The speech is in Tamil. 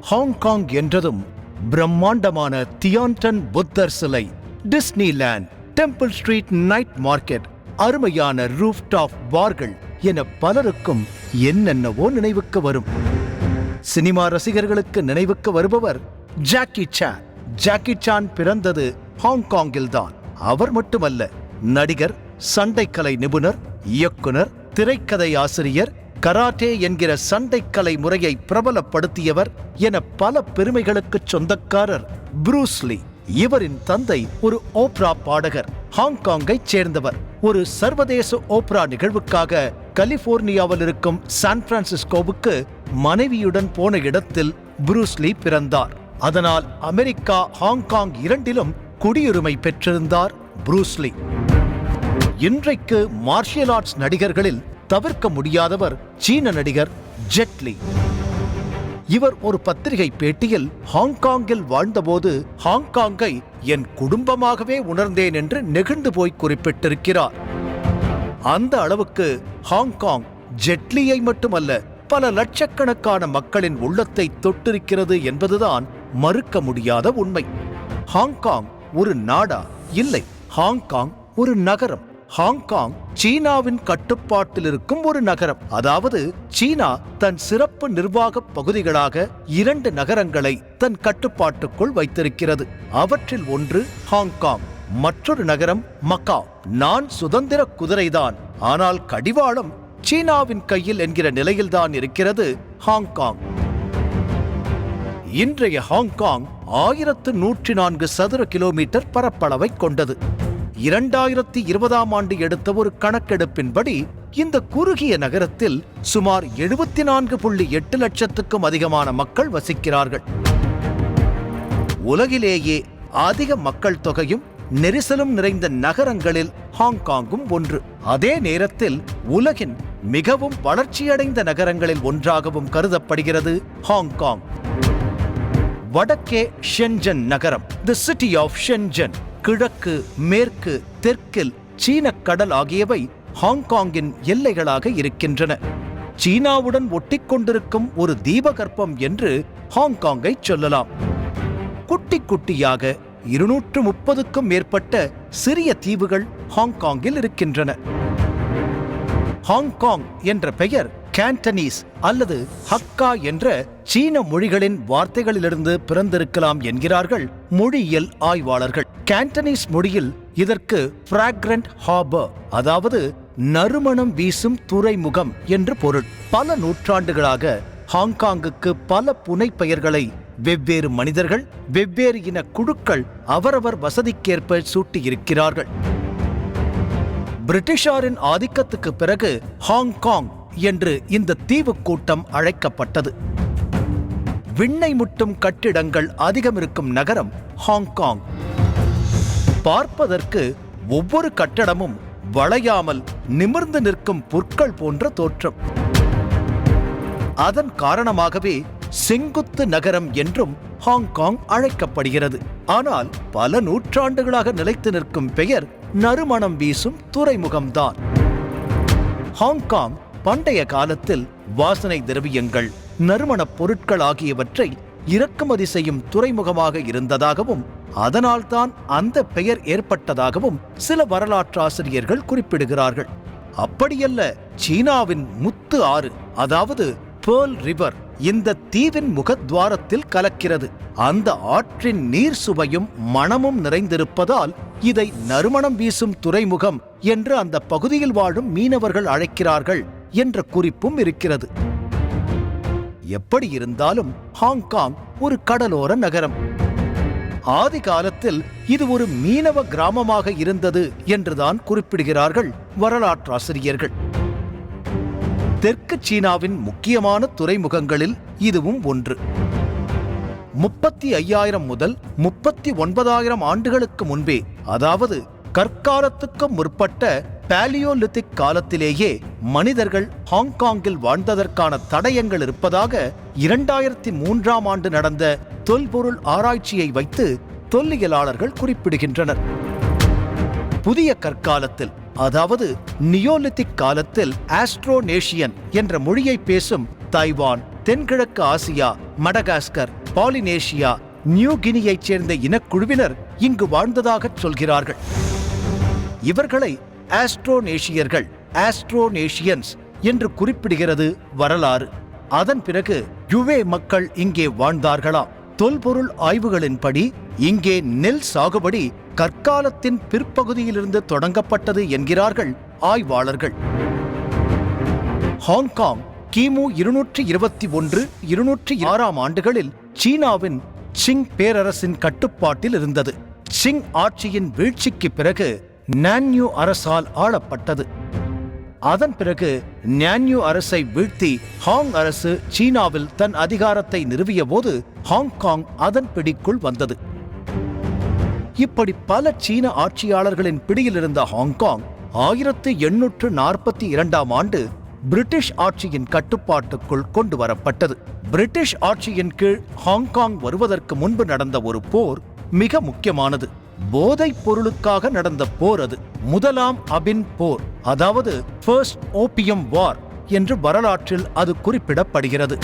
ஹாங்காங் என்றதும் பிரம்மாண்டமான தியான்டன் புத்தர் சிலை Disneyland temple street night market அருமையான ரூஃப்டாப் பார்கள் என பலருக்கும் என்னென்னவோ நினைவுக்கு வரும். சினிமா ரசிகர்களுக்கு நினைவுக்கு வருபவர் ஜாக்கி சான். ஜாக்கி சான் பிறந்தது ஹாங்காங்கில் தான் அவர் மட்டுமல்ல நடிகர் சண்டைக்கலை நிபுணர் இயக்குனர் திரைக்கதை ஆசிரியர் கராட்டே என்கிற சண்டைக்கலை முறையை பிரபலப்படுத்தியவர் என பல பெருமைகளுக்கு சொந்தக்காரர் புரூஸ்லி இவரின் தந்தை ஒரு ஓப்ரா பாடகர் ஹாங்காங்கைச் சேர்ந்தவர். ஒரு சர்வதேச ஓப்ரா நிகழ்வுக்காக கலிபோர்னியாவில் இருக்கும் சான் பிரான்சிஸ்கோவுக்கு மனைவியுடன் போன இடத்தில் புரூஸ்லி பிறந்தார். அதனால் அமெரிக்கா ஹாங்காங் இரண்டிலும் குடியுரிமை பெற்றிருந்தார் புரூஸ்லி இன்றைக்கு மார்ஷியல் ஆர்ட்ஸ் நடிகர்களில் தவிர்க்க முடியாதவர் சீன நடிகர் ஜெட்லி இவர் ஒரு பத்திரிகை பேட்டியில் ஹாங்காங்கில் வாழ்ந்தபோது ஹாங்காங்கை என் குடும்பமாகவே உணர்ந்தேன் என்று நெகிழ்ந்து போய் குறிப்பிட்டிருக்கிறார். அந்த அளவுக்கு ஹாங்காங் ஜெட்லியை மட்டுமல்ல பல லட்சக்கணக்கான மக்களின் உள்ளத்தை தொட்டிருக்கிறது என்பதுதான் மறுக்க முடியாத உண்மை. ஹாங்காங் ஒரு நாடா இல்லை ஹாங்காங் ஒரு நகரம். ஹாங்காங் சீனாவின் கட்டுப்பாட்டில் இருக்கும் ஒரு நகரம். அதாவது சீனா தன் சிறப்பு நிர்வாக பகுதிகளாக இரண்டு நகரங்களை தன் கட்டுப்பாட்டுக்குள் வைத்திருக்கிறது. அவற்றில் ஒன்று ஹாங்காங் மற்றொரு நகரம் மக்கா. நான் சுதந்திர குதிரைதான். ஆனால் கடிவாளம் சீனாவின் கையில் என்கிற நிலையில்தான் இருக்கிறது ஹாங்காங். இன்றைய ஹாங்காங் ஆயிரத்து நூற்றி நான்கு சதுர கிலோமீட்டர் பரப்பளவை கொண்டது. இரண்டாயிரத்தி இருபதாம் ஆண்டு எடுத்த ஒரு கணக்கெடுப்பின்படி இந்த குறுகிய நகரத்தில் சுமார் எழுபத்தி நான்கு புள்ளி எட்டு லட்சத்துக்கும் அதிகமான மக்கள் வசிக்கிறார்கள். உலகிலேயே அதிக மக்கள் தொகையும் நெரிசலும் நிறைந்த நகரங்களில் ஹாங்காங்கும் ஒன்று. அதே நேரத்தில் உலகின் மிகவும் வளர்ச்சியடைந்த நகரங்களில் ஒன்றாகவும் கருதப்படுகிறது ஹாங்காங். வடக்கே ஷென்ஜன் நகரம் தி சிட்டி ஆஃப் ஷென்ஜன் கிழக்கு மேற்கு தெற்கில் சீன கடல் ஆகியவை ஹாங்காங்கின் எல்லைகளாக இருக்கின்றன. சீனாவுடன் ஒட்டிக்கொண்டிருக்கும் ஒரு தீபகற்பம் என்று ஹாங்காங்கை சொல்லலாம். குட்டி குட்டியாக இருநூற்று முப்பதுக்கும் மேற்பட்ட சிறிய தீவுகள் ஹாங்காங்கில் இருக்கின்றன. ஹாங்காங் என்ற பெயர் கேண்டனீஸ் அல்லது ஹக்கா என்ற சீன மொழிகளின் வார்த்தைகளிலிருந்து பிறந்திருக்கலாம் என்கிறார்கள் மொழியியல் ஆய்வாளர்கள். கேண்டனீஸ் மொழியில் இதற்கு பிராக்ரண்ட் ஹார்பர் அதாவது நறுமணம் வீசும் துறைமுகம் என்று பொருள். பல நூற்றாண்டுகளாக ஹாங்காங்குக்கு பல புனைப்பெயர்களை வெவ்வேறு மனிதர்கள் வெவ்வேறு இன குழுக்கள் அவரவர் வசதிக்கேற்ப சூட்டியிருக்கிறார்கள். பிரிட்டிஷாரின் ஆதிக்கத்துக்கு பிறகு ஹாங்காங் என்று இந்த தீவு கூட்டம் அழைக்கப்பட்டது. விண்ணை முட்டும் கட்டிடங்கள் அதிகம் இருக்கும் நகரம் ஹாங்காங். பார்ப்பதற்கு ஒவ்வொரு கட்டடமும் வளையாமல் நிமிர்ந்து நிற்கும் புற்கள் போன்ற தோற்றம். அதன் காரணமாகவே செங்குத்து நகரம் என்றும் ஹாங்காங் அழைக்கப்படுகிறது. ஆனால் பல நூற்றாண்டுகளாக நிலைத்து நிற்கும் பெயர் நறுமணம் வீசும் துறைமுகம்தான். ஹாங்காங் பண்டைய காலத்தில் வாசனை திரவியங்கள் நறுமணப் பொருட்கள் ஆகியவற்றை இறக்குமதி செய்யும் துறைமுகமாக இருந்ததாகவும் அதனால்தான் அந்த பெயர் ஏற்பட்டதாகவும் சில வரலாற்றாசிரியர்கள் குறிப்பிடுகிறார்கள். அப்படியல்ல சீனாவின் முத்து ஆறு அதாவது பேர்ல் ரிவர் இந்த தீவின் முகத்வாரத்தில் கலக்கிறது. அந்த ஆற்றின் நீர் சுவையும் மணமும் நிறைந்திருப்பதால் இதை நறுமணம் வீசும் துறைமுகம் என்று அந்த பகுதியில் வாழும் மீனவர்கள் அழைக்கிறார்கள் என்ற குறிப்பும் இருக்கிறது. எப்படி இருந்தாலும் ஹாங்காங் ஒரு கடலோர நகரம். ஆதி காலத்தில் இது ஒரு மீனவ கிராமமாக இருந்தது என்றுதான் குறிப்பிடுகிறார்கள் வரலாற்றாசிரியர்கள். தெற்கு சீனாவின் முக்கியமான துறைமுகங்களில் இதுவும் ஒன்று. முப்பத்தி ஐயாயிரம் முதல் முப்பத்தி ஒன்பதாயிரம் ஆண்டுகளுக்கு முன்பே அதாவது கற்காலத்துக்கு முற்பட்ட பாலியோலித்திக் காலத்திலேயே மனிதர்கள் ஹாங்காங்கில் வாழ்ந்ததற்கான தடயங்கள் இருப்பதாக இரண்டாயிரத்தி மூன்றாம் ஆண்டு நடந்த தொல்பொருள் ஆராய்ச்சியை வைத்து தொல்லியலாளர்கள் குறிப்பிடுகின்றனர். புதிய கற்காலத்தில் அதாவது நியோலித்திக் காலத்தில் ஆஸ்ட்ரோனேஷியன் என்ற மொழியை பேசும் தைவான் தென்கிழக்கு ஆசியா மடகாஸ்கர் பாலினேஷியா நியூ கினியைச் சேர்ந்த இனக்குழுவினர் இங்கு வாழ்ந்ததாகச் சொல்கிறார்கள். இவர்களை ஆஸ்ட்ரோனேஷியர்கள் ஆஸ்ட்ரோனேஷியன்ஸ் என்று குறிப்பிடுகிறது வரலாறு. அதன் பிறகு யுவே மக்கள் இங்கே வாழ்ந்தார்களாம் தொல்பொருள் ஆய்வுகளின்படி இங்கே நெல் சாகுபடி கற்காலத்தின் பிற்பகுதியிலிருந்து தொடங்கப்பட்டது என்கிறார்கள் ஆய்வாளர்கள். ஹாங்காங் கிமு இருநூற்றி இருபத்தி ஒன்று இருநூற்றி ஆறாம் ஆண்டுகளில் சீனாவின் சிங் பேரரசின் கட்டுப்பாட்டில் இருந்தது. சிங் ஆட்சியின் வீழ்ச்சிக்கு பிறகு நான்யூ அரசால் ஆளப்பட்டது. அதன் பிறகு நான்யூ அரசை வீழ்த்தி ஹாங் அரசு சீனாவில் தன் அதிகாரத்தை நிறுவிய போது ஹாங்காங் அதன் பிடிக்குள் வந்தது. இப்படி பல சீன ஆட்சியாளர்களின் பிடியில் இருந்த ஹாங்காங் ஆயிரத்து எண்ணூற்று நாற்பத்தி இரண்டாம் ஆண்டு பிரிட்டிஷ் ஆட்சியின் கட்டுப்பாட்டுக்குள் கொண்டு வரப்பட்டது. பிரிட்டிஷ் ஆட்சியின் கீழ் ஹாங்காங் வருவதற்கு முன்பு நடந்த ஒரு போர் மிக முக்கியமானது. போதைப் பொருளுக்காக நடந்த போர் அது. முதலாம் அபின் போர் அதாவது ஃபர்ஸ்ட் ஓபியம் வார் என்று வரலாற்றில் அது குறிப்பிடப்படுகிறது.